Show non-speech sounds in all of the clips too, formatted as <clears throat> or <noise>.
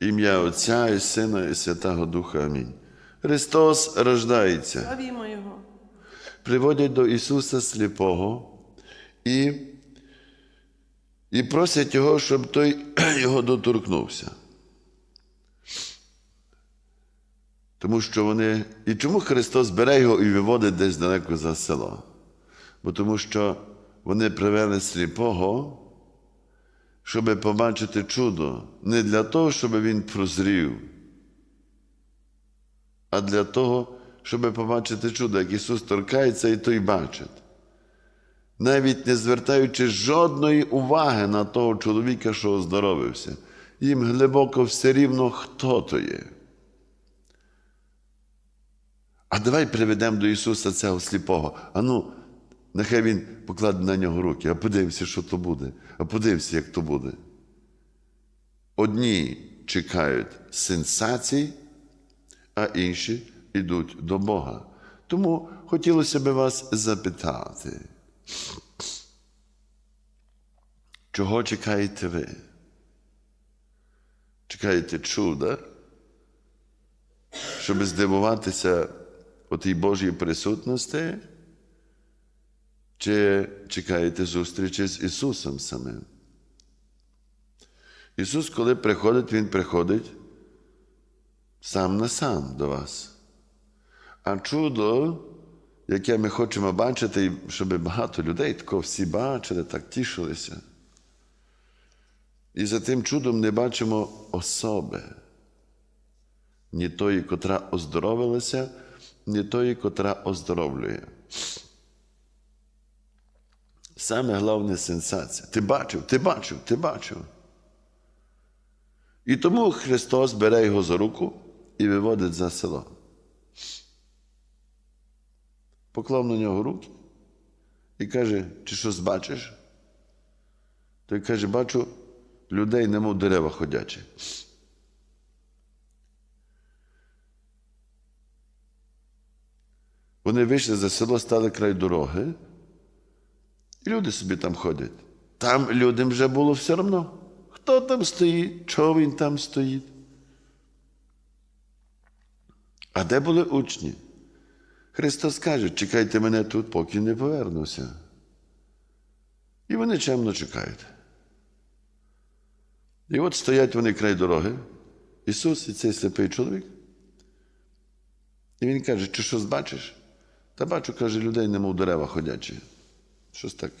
Ім'я Отця і Сина, і Святого Духа. Амінь. Христос рождається. Славімо Його. Приводять до Ісуса сліпого і, і просять Його, щоб той <clears throat> його доторкнувся. Тому що вони. І чому Христос бере його і виводить десь далеко за село? Бо тому що вони привели сліпого, щоб побачити чудо, не для того, щоб він прозрів, а для того, щоб побачити чудо, як Ісус торкається і той бачить. Навіть не звертаючи жодної уваги на того чоловіка, що оздоровився, їм глибоко все рівно, хто то є. А давай приведемо до Ісуса цього сліпого. А ну, нехай Він покладе на нього руки, а подивимося, що то буде, а подивимося, як то буде. Одні чекають сенсацій, а інші йдуть до Бога. Тому хотілося б вас запитати, чого чекаєте ви? Чекаєте чуда, щоб здивуватися у тій Божій присутності? Чи чекаєте зустрічі з Ісусом самим? Ісус, коли приходить, Він приходить сам на сам до вас. А чудо, яке ми хочемо бачити, щоб багато людей тако всі бачили, так тішилися. І за тим чудом не бачимо особи. Ні тої, котра оздоровилася, ні тої, котра оздоровлює. Саме головне сенсація. Ти бачив, ти бачив, ти бачив. І тому Христос бере його за руку і виводить за село. Поклав на нього руки і каже, чи щось бачиш? Той каже, бачу людей, немов дерева ходячі. Вони вийшли за село, стали край дороги, і люди собі там ходять. Там людям вже було все одно. Хто там стоїть, чого він там стоїть? А де були учні? Христос каже, чекайте мене тут, поки не повернуся. І вони чемно чекають. І от стоять вони край дороги, Ісус і цей сліпий чоловік. І Він каже, чи щось бачиш? Та бачу, каже, людей, немов дерева ходячі. Щось так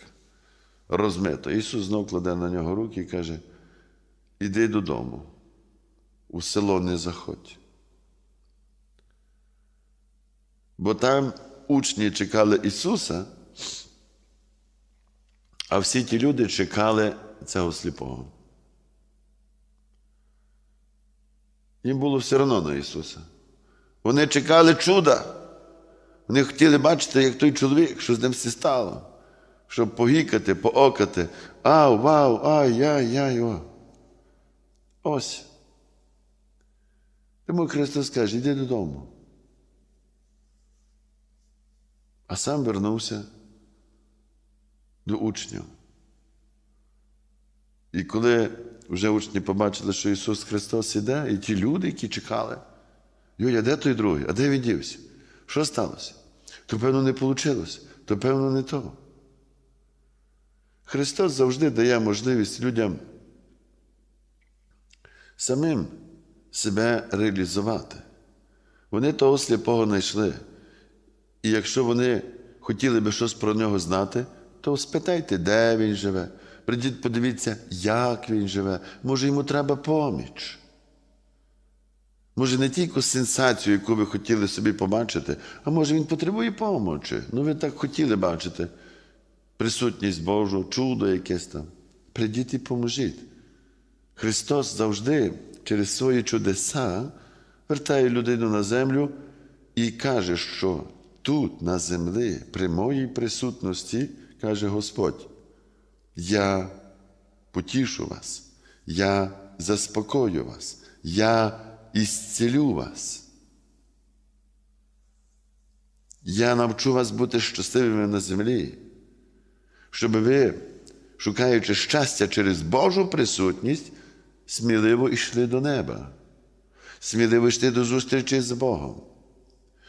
розмито. Ісус знов кладе на нього руки і каже: іди додому, у село не заходь. Бо там учні чекали Ісуса, а всі ті люди чекали цього сліпого. Їм було все одно на Ісуса. Вони чекали чуда. Вони хотіли бачити, як той чоловік, що з ним все стало, щоб погікати, поокати. Ау, вау, ай, яй, яй, о. Ось. Тому Христос каже, йди додому. А сам вернувся до учнів. І коли вже учні побачили, що Ісус Христос іде, і ті люди, які чекали, Юля, де той другий? А де він дівся? Що сталося? То, певно, не вийшло, то, певно, не то. Христос завжди дає можливість людям самим себе реалізувати. Вони того сліпого знайшли. І якщо вони хотіли би щось про нього знати, то спитайте, де він живе. Прийдіть, подивіться, як він живе. Може, йому треба поміч. Може, не тільки сенсацію, яку ви хотіли собі побачити, а може він потребує помочі. Ну, ви так хотіли бачити присутність Божу, чудо якесь там. Прийдіть і поможіть. Христос завжди через свої чудеса вертає людину на землю і каже, що тут, на землі, при моїй присутності, каже Господь, я потішу вас, я заспокою вас, я ісцілю вас. Я навчу вас бути щасливими на землі, щоб ви, шукаючи щастя через Божу присутність, сміливо йшли до неба, сміливо йшли до зустрічі з Богом.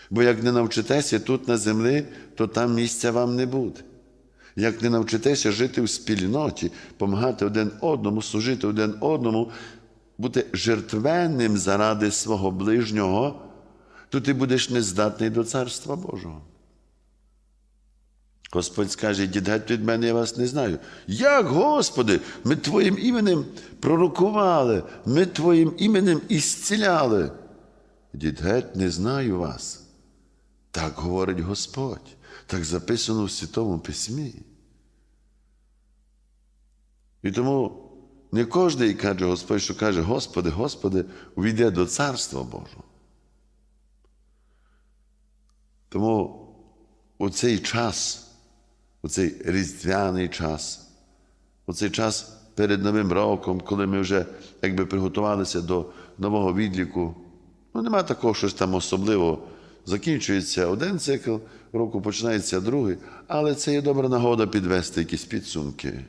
Бо як не навчитеся тут на землі, то там місця вам не буде. Як не навчитеся жити в спільноті, допомагати один одному, служити один одному, бути жертвенним заради свого ближнього, то ти будеш нездатний до Царства Божого. Господь скаже, «Ідіть геть від мене, я вас не знаю. Як, Господи, ми Твоїм іменем пророкували, ми Твоїм іменем ісціляли. Ідіть геть, не знаю вас. Так говорить Господь, так записано в Святому Письмі. І тому не кожен каже Господь, що каже, Господи, Господи, увійде до Царства Божого. Тому у цей час, у цей різдвяний час, у цей час перед Новим роком, коли ми вже якби приготувалися до нового відліку, ну нема такого щось там особливого. Закінчується один цикл року, починається другий, але це є добра нагода підвести якісь підсумки,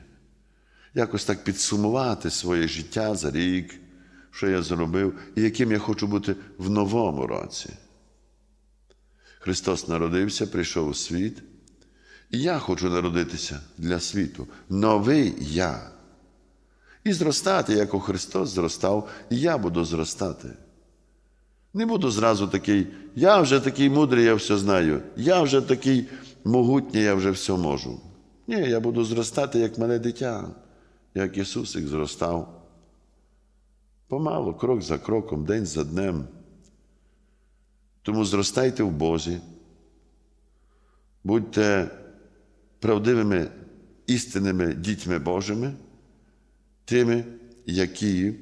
якось так підсумувати своє життя за рік, що я зробив, і яким я хочу бути в новому році. Христос народився, прийшов у світ, я хочу народитися для світу, новий я. І зростати, як у Христос зростав, і я буду зростати. Не буду зразу такий, я вже такий мудрий, я все знаю, я вже такий могутній, я вже все можу. Ні, я буду зростати як мале дитя, як Ісусик зростав. Помалу, крок за кроком, день за днем. Тому зростайте в Бозі, будьте правдивими істинними дітьми Божими, тими, які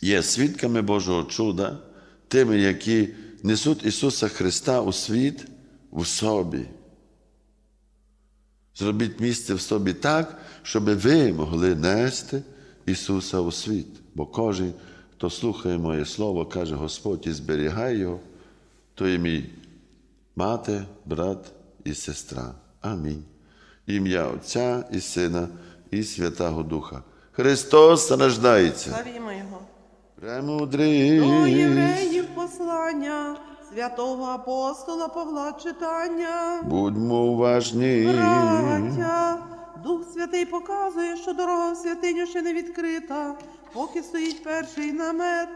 є свідками Божого чуда, тими, які несуть Ісуса Христа у світ в собі. Зробіть місце в собі так, щоб ви могли нести Ісуса у світ. Бо кожен, хто слухає моє Слово, каже Господь і зберігає його, то є мій мати, брат і сестра. Амінь. Ім'я Отця і Сина, і Святого Духа. Христос рождається. Славімо Його. Премудрий. До євреїв послання святого апостола Павла читання. Будьмо уважні. Браття, Дух Святий показує, що дорога в святиню ще не відкрита, поки стоїть перший намет.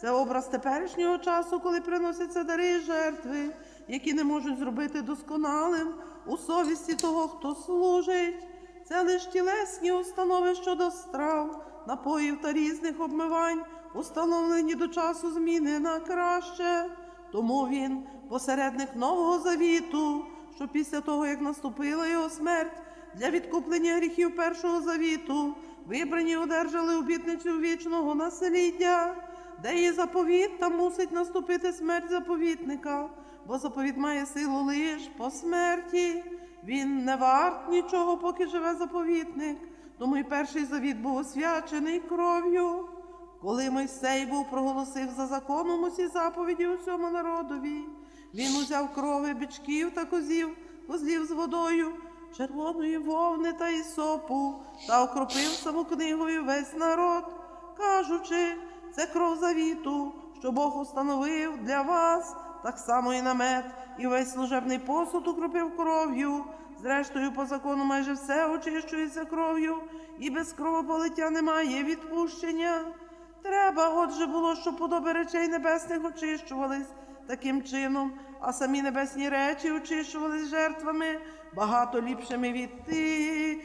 Це образ теперішнього часу, коли приносяться дари і жертви, які не можуть зробити досконалим у совісті того, хто служить. Це лиш тілесні установи щодо страв, напоїв та різних обмивань, установлені до часу зміни на краще. Тому він посередник нового завіту, що після того, як наступила його смерть, для відкуплення гріхів першого завіту, вибрані одержали обітницю вічного насліддя, де є заповіт, там мусить наступити смерть заповітника, бо заповіт має силу лиш по смерті. Він не варт нічого, поки живе заповітник. Тому й перший завіт був освячений кров'ю. Коли Мойсей був проголосив за законом усі заповіді усьому народові, він узяв крови бичків та козів, козлів з водою, червоної вовни та ісопу, та окропив саму книгою весь народ, кажучи, це кров завіту, що Бог установив для вас, так само і намет, і весь служебний посуд укропив кров'ю. Зрештою, по закону майже все очищується кров'ю, і без кровополиття немає відпущення. Треба, отже, було, щоб подоби речей небесних очищувались таким чином, а самі небесні речі очищувались жертвами багато ліпшими від тих.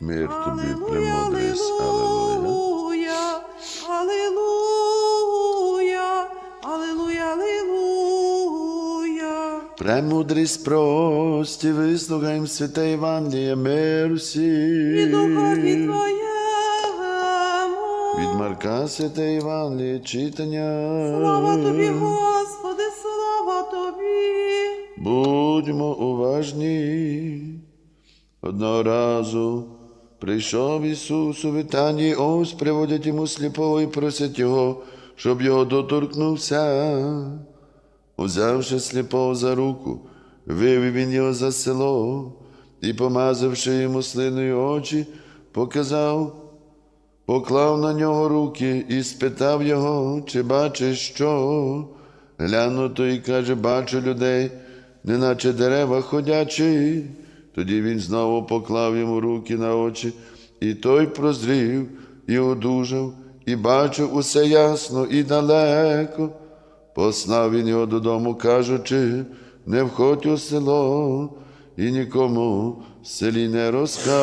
Мир тобі, Алілуя, премудрість. Премудрість прості, вислухаєм святе Євангеліє, мир І духові Твоєму. Від Марка святе Євангеліє, читання. Слава Тобі, Господи, слава Тобі. Будьмо уважні. Одного разу прийшов Ісус у Витанії, ось приводять йому сліпого і просять його, щоб його доторкнувся. Узявши сліпого за руку, вивів він його за село і, помазавши йому слиною очі, показав поклав на нього руки і спитав його, чи бачиш що. Глянув той і каже, бачу людей, неначе дерева ходячі. Тоді він знову поклав йому руки на очі, і той прозрів і одужав, і бачив усе ясно і далеко. Послав він його додому, кажучи, не входь у село і нікому в селі не розказуй.